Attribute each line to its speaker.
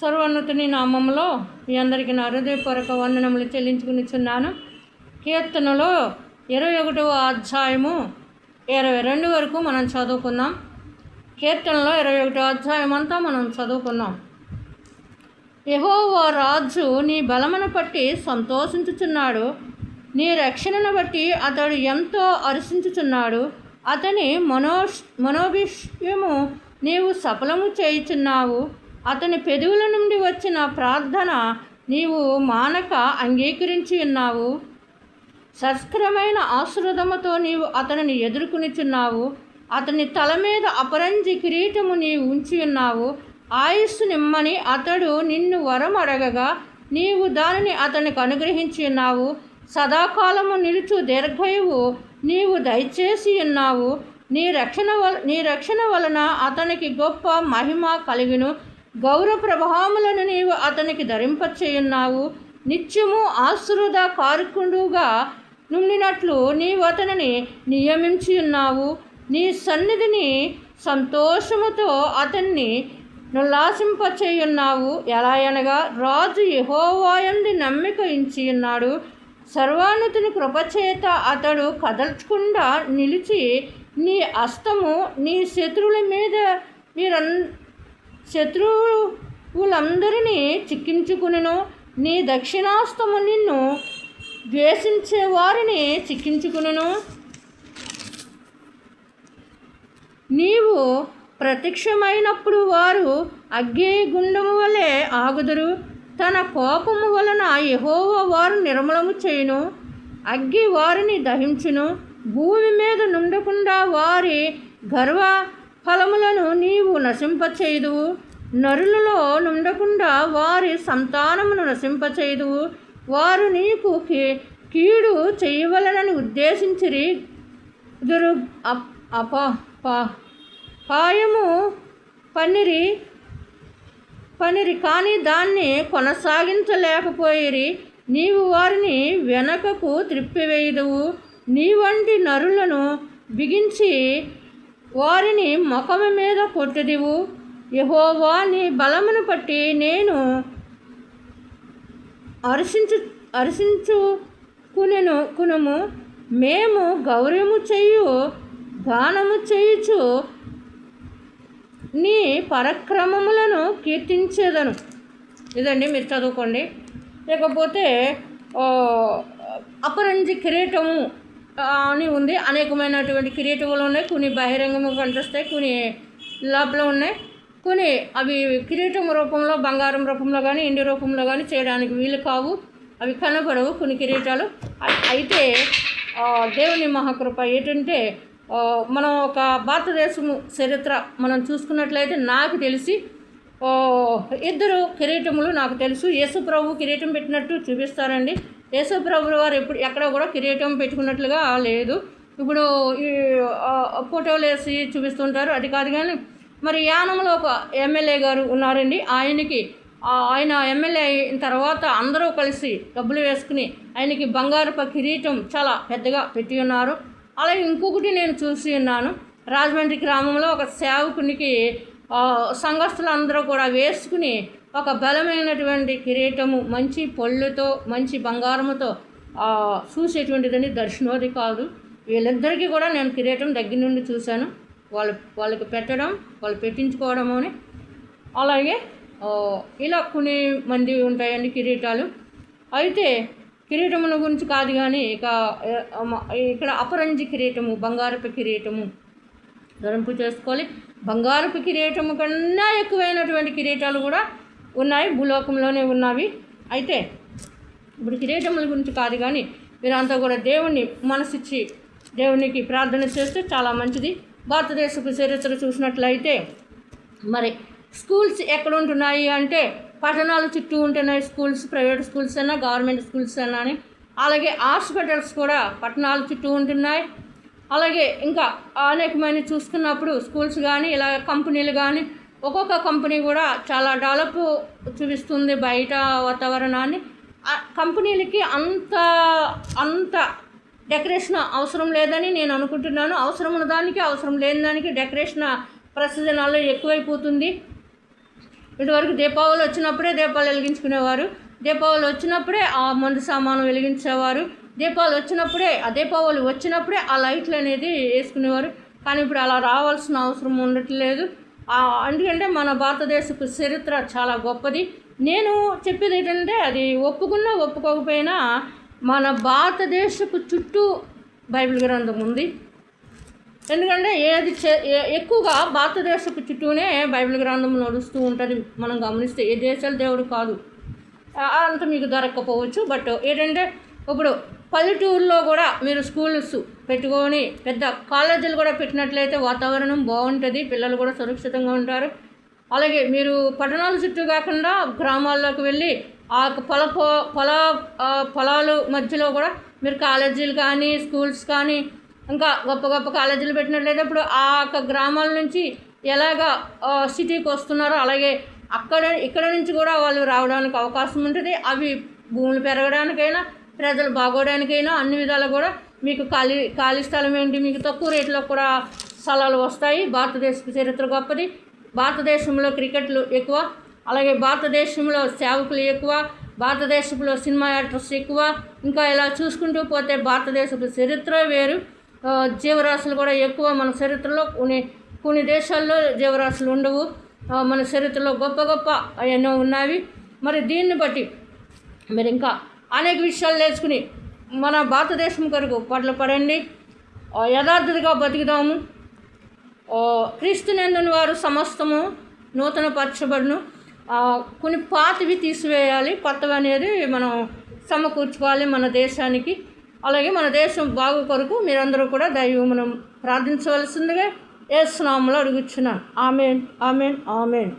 Speaker 1: సర్వోన్నతుని నామములో మీ అందరికీ నా హృదయపూర్వక వందనములు చెల్లించుకునిచున్నాను. కీర్తనలో ఇరవై ఒకటవ అధ్యాయము ఇరవై రెండు వరకు మనం చదువుకుందాం. కీర్తనలో ఇరవై ఒకటో అధ్యాయం అంతా మనం చదువుకున్నాం యెహోవా రాజు నీ బలమును బట్టి సంతోషించుచున్నాడు. నీ రక్షణను బట్టి అతడు ఎంతో హర్షించుచున్నాడు అతని మనో మనోభిష్యము నీవు సఫలము చేయుచున్నావు. అతని పెదవుల నుండి వచ్చిన ప్రార్థన నీవు మానక అంగీకరించి ఉన్నావు. సస్కరమైన ఆశ్రదముతో నీవు అతనిని ఎదుర్కొనిచున్నావు. అతని తల మీద అపరంజి కిరీటము నీవు ఉంచి ఉన్నావు. ఆయుస్సు నిమ్మని అతడు నిన్ను వరం అడగగా నీవు దానిని అతనికి అనుగ్రహించి ఉన్నావు. సదాకాలము నిలుచు దీర్ఘయువు నీవు దయచేసి ఉన్నావు. నీ రక్షణ వల నీ రక్షణ వలన అతనికి గొప్ప మహిమ కలిగిను. గౌరవ ప్రభావములను నీవు అతనికి ధరింపచేయున్నావు. నిత్యము ఆశ్రుద కారుకుండుగా నుండినట్లు నీవు అతనిని నియమించి ఉన్నావు నీ సన్నిధిని సంతోషముతో అతన్ని నుల్లాసింపచేయున్నావు. ఎలా అనగా రాజు యహోవాయంది నమ్మిక ఇంచి ఉన్నాడు సర్వానుతుని కృపచేత అతడు కదల్చకుండా నిలిచి నీ అస్తము నీ శత్రువుల మీద మీరన్ శత్రువులందరినీ చిక్కించుకును నీ దక్షిణాస్తము నిన్ను ద్వేషించే వారిని చిక్కించుకును నీవు ప్రత్యక్షమైనప్పుడు వారు అగ్గి గుండము వలె ఆగుదురు. తన కోపము వలన యహోవ వారు నిర్మలము చేయును. అగ్గి వారిని దహించును. భూమి మీద నుండకుండా వారి గర్వ ఫలములను నీవు నశింపచేయుదువు. నరులలో నుండకుండా వారి సంతానమును నశింపచేయుదువు. వారు నీకు కీ- కీడు చేయవలనని ఉద్దేశించిరి. దురు అప్ అప పా- పాయము పన్నిరి. పనిరి కానీ దాన్ని కొనసాగించలేకపోయిరి. నీవు వారిని వెనకకు త్రిప్పివేయుదువు. నీ వంటి నరులను బిగించి వారిని ముఖము మీద కొట్టదివు. యహోవా నీ బలమును బట్టి నేను హర్షించు హర్షించుకునెను కునము. మేము గౌరవము చేయు దానము చేయుచు నీ పరక్రమములను కీర్తించేదను. ఇదండి మీరు చదువుకోండి. లేకపోతే అపరంజి కిరీటము అని ఉంది. అనేకమైనటువంటి కిరీటములు ఉన్నాయి. కొన్ని బహిరంగము కనిపిస్తాయి. కొన్ని లోపల ఉన్నాయి. కొన్ని అవి కిరీటం రూపంలో బంగారం రూపంలో కానీ ఇండి రూపంలో కానీ చేయడానికి వీలు కావు. అవి కనబడవు కొన్ని కిరీటాలు. అయితే దేవుని మహాకృప ఏంటంటే మనం ఒక భారతదేశము చరిత్ర మనం చూసుకున్నట్లయితే నాకు తెలిసి ఇద్దరు కిరీటములు నాకు తెలుసు. యేసు ప్రభు కిరీటం పెట్టినట్టు చూపిస్తారండి. యేసుప్రభు వారు ఎప్పుడు ఎక్కడ కూడా కిరీటం పెట్టుకున్నట్లుగా లేదు. ఇప్పుడు ఫోటోలు వేసి చూపిస్తుంటారు. అది కాదు కానీ మరి యానంలో ఒక ఎమ్మెల్యే గారు ఉన్నారండి. ఆయనకి ఆయన ఎమ్మెల్యే అయిన తర్వాత అందరూ కలిసి డబ్బులు వేసుకుని ఆయనకి బంగారపు కిరీటం చాలా పెద్దగా పెట్టి ఉన్నారు. అలాగే ఇంకొకటి నేను చూసి ఉన్నాను. రాజమండ్రి గ్రామంలో ఒక సేవకునికి సంఘస్థులందరూ అందరూ కూడా వేసుకుని ఒక బలమైనటువంటి కిరీటము మంచి పళ్ళుతో మంచి బంగారముతో చూసేటువంటిదని చూసేటువంటిదండి దర్శనోది కాదు. వీళ్ళిద్దరికీ కూడా నేను కిరీటం దగ్గర నుండి చూశాను. వాళ్ళు వాళ్ళకి పెట్టడం వాళ్ళు పెట్టించుకోవడం అని. అలాగే ఇలా కొన్ని మంది ఉంటాయండి కిరీటాలు. అయితే కిరీటముల గురించి కాదు కానీ ఇక ఇక్కడ అపరంజి కిరీటము బంగారపు కిరీటము ధరింపు చేసుకోవాలి. బంగారపు కిరీటము కన్నా ఎక్కువైనటువంటి కిరీటాలు కూడా ఉన్నాయి. భూలోకంలోనే ఉన్నవి. అయితే ఇప్పుడు కిరీటముల గురించి కాదు కానీ మీరంతా కూడా దేవుణ్ణి మనసిచ్చి దేవునికి ప్రార్థన చేస్తే చాలా మంచిది. భారతదేశపు చరిత్ర చూసినట్లయితే మరి స్కూల్స్ ఎక్కడ ఉంటున్నాయి అంటే పట్టణాల చుట్టూ ఉంటున్నాయి స్కూల్స్ ప్రైవేట్ స్కూల్స్ అయినా గవర్నమెంట్ స్కూల్స్ అయినా అని అలాగే హాస్పిటల్స్ కూడా పట్టణాల చుట్టూ ఉంటున్నాయి. అలాగే ఇంకా అనేకమైన చూసుకున్నప్పుడు స్కూల్స్ కానీ ఇలా కంపెనీలు కానీ ఒక్కొక్క కంపెనీ కూడా చాలా డెవలప్ చూపిస్తుంది బయట వాతావరణాన్ని. ఆ కంపెనీలకి అంత అంత డెకరేషన్ అవసరం లేదని నేను అనుకుంటున్నాను. అవసరం ఉన్న దానికి అవసరం లేని దానికి డెకరేషన్ ప్రస్తుత ఎక్కువైపోతుంది. ఇటువరకు దీపావళి వచ్చినప్పుడే దీపాలు వెలిగించుకునేవారు. దీపావళి వచ్చినప్పుడే ఆ మందు సామాను వెలిగించేవారు. దీపావళి వచ్చినప్పుడే ఆ దీపావళి వచ్చినప్పుడే ఆ లైట్లు అనేది వేసుకునేవారు. కానీ ఇప్పుడు అలా రావాల్సిన అవసరం ఉండట్లేదు. ఎందుకంటే మన భారతదేశపు చరిత్ర చాలా గొప్పది. నేను చెప్పేది ఏంటంటే అది ఒప్పుకున్నా ఒప్పుకోకపోయినా మన భారతదేశపు చుట్టూ బైబిల్ గ్రంథం ఉంది. ఎందుకంటే ఏది చే- ఏ- ఎక్కువగా భారతదేశపు చుట్టూనే బైబిల్ గ్రంథం నడుస్తూ ఉంటుంది. మనం గమనిస్తే ఏ దేశాల దేవుడు కాదు. అంత మీకు దొరక్కపోవచ్చు. బట్ ఏంటంటే ఇప్పుడు పల్లెటూరులో కూడా మీరు స్కూల్స్ పెట్టుకొని పెద్ద కాలేజీలు కూడా పెట్టినట్లయితే వాతావరణం బాగుంటుంది పిల్లలు కూడా సురక్షితంగా ఉంటారు. అలాగే మీరు పట్టణాల చుట్టూ కాకుండా గ్రామాల్లోకి వెళ్ళి ఆ పొల పొల పొలాలు మధ్యలో కూడా మీరు కాలేజీలు కానీ స్కూల్స్ కానీ ఇంకా గొప్ప గొప్ప కాలేజీలు పెట్టినట్లయితే ఇప్పుడు ఆ యొక్క గ్రామాల నుంచి ఎలాగ సిటీకి వస్తున్నారో అలాగే అక్కడ ఇక్కడ నుంచి కూడా వాళ్ళు రావడానికి అవకాశం ఉంటుంది. అవి భూములు పెరగడానికైనా ప్రజలు బాగోడానికైనా అన్ని విధాలు కూడా మీకు ఖాళీ ఖాళీ స్థలం ఏంటి? మీకు తక్కువ రేట్లో కూడా స్థలాలు వస్తాయి. భారతదేశ చరిత్ర గొప్పది. భారతదేశంలో క్రికెట్లు ఎక్కువ. అలాగే భారతదేశంలో సేవకులు ఎక్కువ. భారతదేశంలో సినిమా యాక్టర్స్ ఎక్కువ. ఇంకా ఇలా చూసుకుంటూ పోతే భారతదేశపు చరిత్ర వేరు. జీవరాశులు కూడా ఎక్కువ. మన చరిత్రలో కొన్ని కొన్ని దేశాల్లో జీవరాశులు ఉండవు. మన చరిత్రలో గొప్ప గొప్ప ఎన్నో ఉన్నవి. మరి దీన్ని బట్టి మరి ఇంకా అనేక విషయాలు నేర్చుకుని మన భారతదేశం కొరకు పట్ల పడండి. యథార్థతగా బతుకుదాము. ఆ, క్రీస్తునందుని వారు సమస్తము నూతన పరచబడును. కొన్ని పాతవి తీసివేయాలి. కొత్తవి అనేది మనం సమకూర్చుకోవాలి మన దేశానికి. అలాగే మన దేశం బాగు కొరకు మీరందరూ కూడా దైవం మనం ప్రార్థించవలసిందిగా ఏ స్నామంలో అడుగుచున్నాను. Amen amen amen.